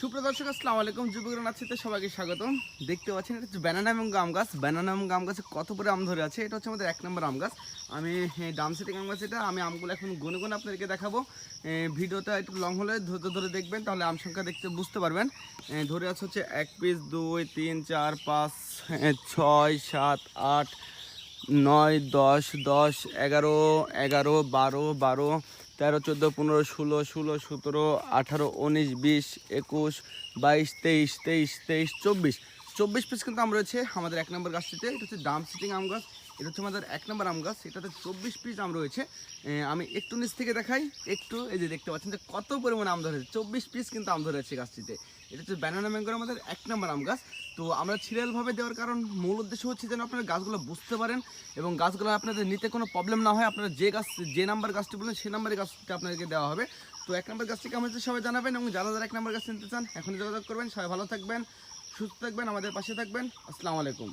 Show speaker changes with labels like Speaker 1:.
Speaker 1: সুপ্রদর্শক আসসালামু আলাইকুম যুবকরা আছে সবাইকে স্বাগত দেখতে পাচ্ছেন এটা হচ্ছে ব্যানানা এবং গাম গাছ ব্যানানা এবং গাম গাছে কত করে আম ধরে আছে এটা হচ্ছে আমাদের এক নম্বর আম গাছ আমি হ্যাঁ, ডাম সেটিং আম গাছ এটা আমি আমগুলো এখন গুনে গুনে আপনাদেরকে দেখাবো ভিডিওটা একটু লং হলে ধরে ধরে দেখবেন তাহলে আম সংখ্যা দেখতে বুঝতে পারবেন ধরে আছে হচ্ছে এক পিস দুই তিন চার পাঁচ ছয় সাত আট নয় দশ দশ এগারো এগারো বারো বারো তেরো চোদ্দো পনেরো ষোলো ষোলো সতেরো আঠারো উনিশ বিশ একুশ বাইশ তেইশ তেইশ তেইশ চব্বিশ চব্বিশ পিস কিন্তু আম রয়েছে আমাদের এক নম্বর গাছটিতে এটা হচ্ছে ডাম সিটিং আম গাছ এটা হচ্ছে আমাদের এক নম্বর আম গাছ এটাতে চব্বিশ পিস আম রয়েছে আমি একটু নিচ থেকে দেখাই একটু এই যে দেখতে পাচ্ছেন যে কত পরিমাণ আম ধরেছে চব্বিশ পিস কিন্তু আম ধরেছে গাছটিতে এটা হচ্ছে ব্যানানা ম্যাঙ্গোর আমাদের এক নম্বর আম গাছ তো আমরা সিরিয়ালভাবে দেওয়ার কারণ মূল উদ্দেশ্য হচ্ছে যেন আপনারা গাছগুলো বুঝতে পারেন এবং গাছগুলো আপনাদের নিতে কোনো প্রবলেম না হয় আপনারা যে গাছ যে নাম্বার গাছটি বললেন সে নাম্বারের গাছটি আপনাদেরকে দেওয়া হবে তো এক নম্বর গাছটি কেমন হচ্ছে সবাই জানাবেন এবং যারা যারা এক নম্বর গাছ নিতে চান এখন যোগাযোগ করবেন সবাই ভালো থাকবেন সুস্থ থাকবেন আমাদের পাশে থাকবেন আসসালামু আলাইকুম